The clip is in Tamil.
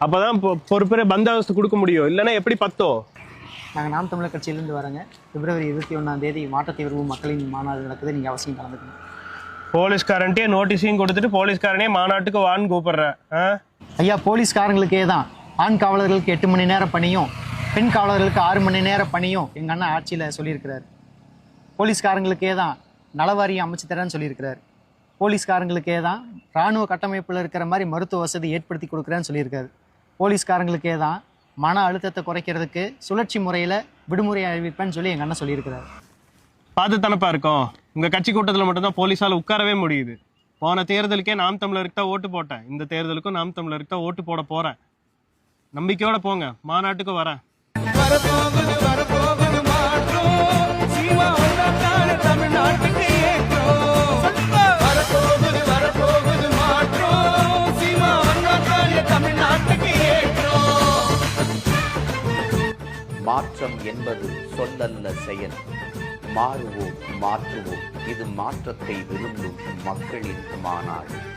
அப்பதான் பொறுப்பேற பந்தாவஸ்து கொடுக்க முடியும். இல்லைன்னா எப்படி பத்தோ? நாங்கள் நாம் தமிழர் கட்சியிலேருந்து வரேங்க. பிப்ரவரி இருபத்தி ஒன்றாம் தேதி மாற்றத்தை விரும்பும் மக்களின் மாநாடு நடக்குது. நீங்கள் அவசியம் கலந்துக்கணும். போலீஸ்காரன்ட்டே நோட்டீஸையும் கொடுத்துட்டு போலீஸ்காரனே மாநாட்டுக்கு வான்னு கூப்பிடுற. ஆ? ஐயா போலீஸ்காரங்களுக்கே தான். ஆண் காவலர்களுக்கு எட்டு மணி நேரம் பணியும் பெண் காவலர்களுக்கு ஆறு மணி நேரம் பணியும் எங்கள் அண்ணன் ஆட்சியில் சொல்லியிருக்கிறார். போலீஸ்காரங்களுக்கே தான் நலவாரியம் அமைச்சு தரேன்னு சொல்லியிருக்கிறார். போலீஸ்காரங்களுக்கே தான் இராணுவ கட்டமைப்பில் இருக்கிற மாதிரி மருத்துவ வசதி ஏற்படுத்தி கொடுக்குறேன்னு சொல்லியிருக்காரு. போலீஸ்காரங்களுக்கே தான் மன அழுத்தத்தை குறைக்கிறதுக்கு சுழற்சி முறையில் விடுமுறை அறிவிப்பேன்னு சொல்லி எங்கள் அண்ணன் சொல்லியிருக்கிறார். பார்த்து தானப்பா இருக்கோம். உங்க கட்சி கூட்டத்தில் மட்டும்தான் போலீஸால உட்காரவே முடியுது. போன தேர்தலுக்கே நாம் தமிழருக்கு தான் ஓட்டு போட்டேன். இந்த தேர்தலுக்கும் நாம் தமிழருக்கு தான் ஓட்டு போட போறேன். நம்பிக்கையோட போங்க. மாநாட்டுக்கு வரேன். மாற்றம் என்பது சொல்லல்ல செயல். மாறுவோம் மாற்றுவோம். இது மாற்றத்தை விரும்பும் மக்களின் மாநாடு.